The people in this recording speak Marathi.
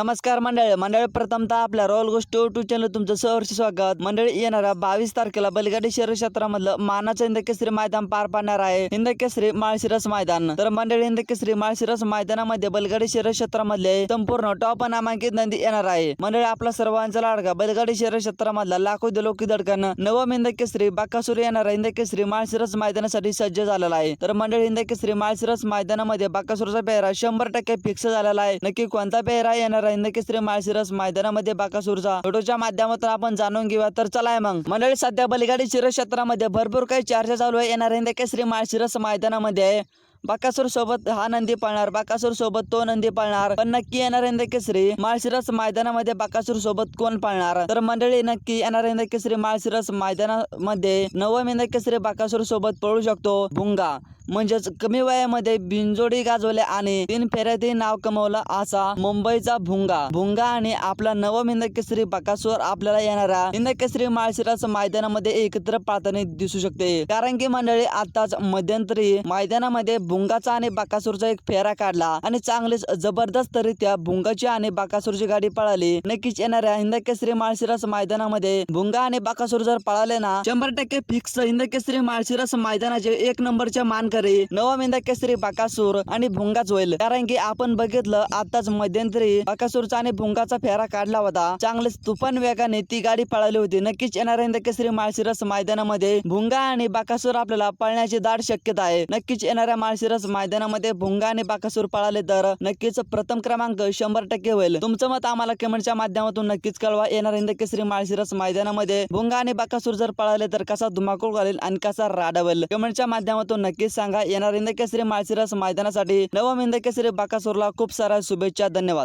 नमस्कार मंडळी मंडळी प्रथमतः आपल्या रॉयल गोष्ट टू चॅनल तुमचं सहर्ष स्वागत. मंडळी येणाऱ्या बावीस तारखेला बलगाडी शहर क्षेत्रामधलं मानाचं हिंदकेसरी मैदान पार पाडणार आहे. हिंदकेसरी माळशिरस मैदान. तर मंडळी हिंदकेसरी माळशिरस मैदानामध्ये बलगाडी शहर क्षेत्रामधले संपूर्ण टॉप नामांकित नंदी येणार आहे. मंडळी आपला सर्वांचा लाडका बलगाडी शहर क्षेत्रामधला लाखो दिलोकी धडकन नवम हिंदकेसरी बाकासूर येणारा हिंद माळशिरस मैदानासाठी सज्ज झालेला आहे. तर मंडळी हिंदकेसरी माळशिरस मैदानामध्ये बाकासूरचा पेहरा शंभर टक्के फिक्स झालेला आहे. नक्की कोणता पेहरा येणार आहे? हिंद केसरी माळशिरस मैदानामध्ये बाकासूरचा. फोटोच्या माध्यमातून आपण जाणून घेऊया. तर चला मग. मंडळी सध्या बलगाडी शिरस क्षेत्रामध्ये भरपूर काही चर्चा चालू आहे. येणार हिंद माळशिरस मैदानामध्ये बाकासूर सोबत हा नंदी पळणार बाकासूर सोबत तो नंदी पळणार. पण नक्की येणार हिंद केसरी माळशिरस मैदानामध्ये बाकासूर सोबत कोण पळणार? तर मंडळी नक्की येणार हिंद केसरी माळशिरस मैदानामध्ये नवम हिंद केसरी बाकासूर सोबत पळू शकतो. भुंगा. म्हणजेच कमी वयामध्ये बिनजोडी गाजवल्या आणि तीन फेऱ्यातही नाव कमवलं असा मुंबईचा भुंगा. भुंगा आणि आपला नवम हिंद केसरी बकासूर आपल्याला येणारा हिंदकेसरी माळशिरास मैदानामध्ये एकत्र पाळताना दिसू शकते. कारण की मंडळी आताच मध्यंतरी मैदानामध्ये भुंगाचा आणि बाकासूरचा एक फेरा काढला आणि चांगलीच जबरदस्तरित्या भुंगाची आणि बाकासूरची गाडी पळाली. नक्कीच येणाऱ्या हिंदकेसरी माळशिरास मैदानामध्ये भुंगा आणि बाकासूर जर पळाले ना शंभर टक्के फिक्स हिंदकेसरी माळशिरास मैदानाचे एक नंबरच्या मानकरी नवा मेंदा केसरी बाकासूर आणि भुंगाच होईल. कारण की आपण बघितलं आताच मध्यंतरी बाकासूरचा आणि भुंगाचा फेरा काढला होता. चांगलेच तुफान वेगाने ती गाडी पळाली होती. नक्कीच येणाऱ्या हिंद केसरी माळशिरस मैदानामध्ये भुंगा आणि बाकासूर आपल्याला पळण्याची दाट शक्यता आहे. नक्कीच येणाऱ्या माळशिरस मैदानामध्ये भुंगा आणि बाकासूर पळाले तर नक्कीच प्रथम क्रमांक शंभर टक्के होईल. तुमचं मत आम्हाला कमेंटच्या माध्यमातून नक्कीच कळवा. येणार हिंद केसरी माळशिरस मैदानामध्ये भुंगा आणि बाकासूर जर पळाले तर कसा धुमाकूळ घालेल आणि कसा राडवेल? कमेंटच्या माध्यमातून नक्कीच सांग. येणार इंदकेसरी माळशिरस मैदानासाठी नवम इंदकेसरी बाकासूरला खूप साऱ्या शुभेच्छा. धन्यवाद.